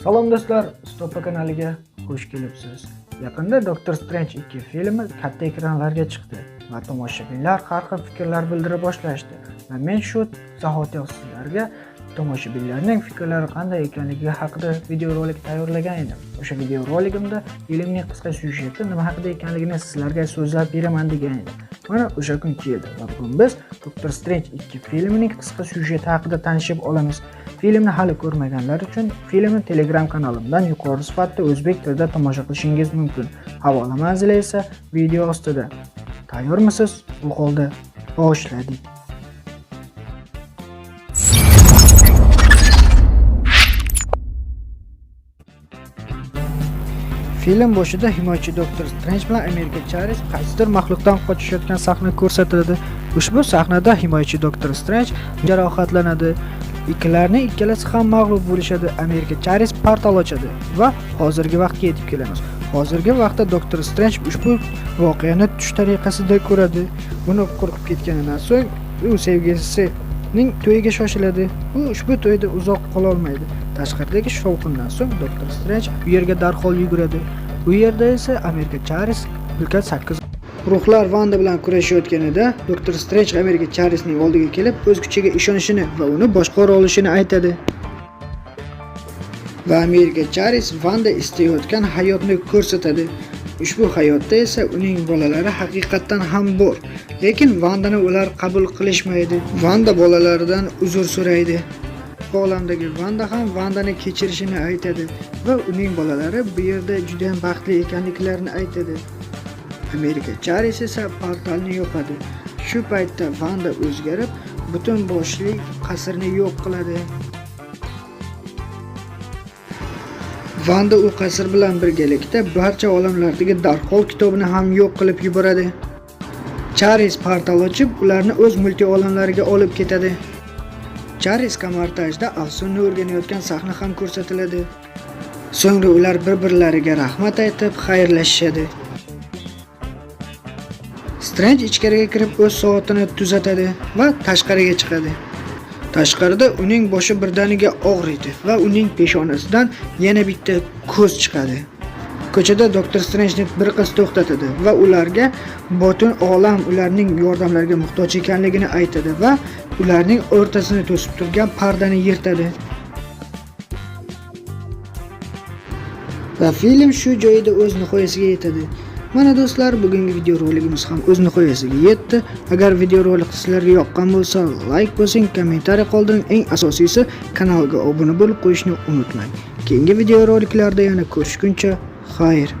Salom do'stlar, Stopa kanaliga xush kelibsiz. Yaqinda Doctor Strange 2 filmi katta ekranlarga chiqdi va tomoshabinlar har xil fikrlar bildira boshlashdi. Va men shu zahotiyoq sizlarga tomoshabinlarning fikrlari qanday ekanligi haqida videorolik tayyorlagan edim. O'sha videoroligimda filmning qisqa syujeti nima haqida ekanligini sizlarga so'zlab beraman degan edim. Mana o'sha kun keldi va bugun biz Doctor Strange 2 filmining qisqa syujeti haqida tanishib olamiz. Filmni hali ko'rmaganlar uchun filmni Telegram kanalimdan yuqori sifatda o'zbek tilida tomosha qilishingiz mumkin. Havola manzili esa video ostida. Tayyormisiz? Bu holda boshladik. Film boshida himoyachi Doktor Strange bilan Amerika Charis qaysidir maxluqdan qochishayotgan sahna ko'rsatiladi. Ushbu sahnada himoyachi Doktor Strange jarohatlanadi. Ikkilarning ikkalasi ham mag'lub bo'lishadi. Amerika Charis portal ochadi va hozirgi vaqtga yetib kelamiz. Hozirgi vaqtda Doktor Strange ushbu voqeani tush tariqasida ko'radi. Uni qo'rqib ketganidan so'ng u sevgilisi ning to'yiga shoshiladi. U ushbu to'yda uzoq qola olmaydi. Tashqaridagi shovqindan so'ng Doktor Strange u yerga darhol yuguradi. U yerda esa Amerika Charis ulkan sakkiz Ruhlar Vanda bilan kurashayotganida Doktor Strange Amerika Charisning oldiga kelib, o'z kuchiga ishonishini va uni boshqara olishini aytadi. Va Amerika Charis Vanda istayotgan hayotni ko'rsatadi. Ushbu hayotda esa uning bolalari haqiqatdan ham bor, lekin Vandani ular qabul qilishmaydi. Vanda bolalaridan uzr so'raydi. Olamdagi Vanda ham Vandani kechirishini aytadi va uning bolalari bu yerda juda ham baxtli ekanliklarini aytadi. Amerika Charis esa portalni yopadi. Shu paytda Vanda o'zgarib, butun boshli qasrni yo'q qiladi. Vanda u qasr bilan birgalikda barcha olamlardagi darhol kitobini ham yo'q qilib yuboradi. Charis portal ochib, ularni o'z multi olamlariga olib ketadi. Charis kamartajda afsunni o'rganayotgan sahna ham ko'rsatiladi. So'ngra ular bir-birlariga rahmat aytib, xayrlashishadi. Strange ichkariga kirib o'z soatini tuzatadi va tashqariga chiqadi. Tashqarida uning boshi birdaniga og'riydi va uning peshonasidan yana bitta ko'z chiqadi. Ko'chada Doktor Strange bir qiz to'xtatadi va ularga butun olam ularning yordamlariga muhtoj ekanligini aytadi va ularning o'rtasini to'sib turgan pardani yirtadi. Va film shu joyida o'z nihoyasiga yetadi. Mana do'stlar, bugungi video roligimiz ham o'z nihoyasiga yetdi. Agar video rolik sizlarga yoqqan bo'lsa, like bosing, kommentariy qoldiring. Eng asosiysi, kanalga obuna bo'lib qo'yishni unutmang. Keyingi video roliklarda yana ko'rishguncha, xayr.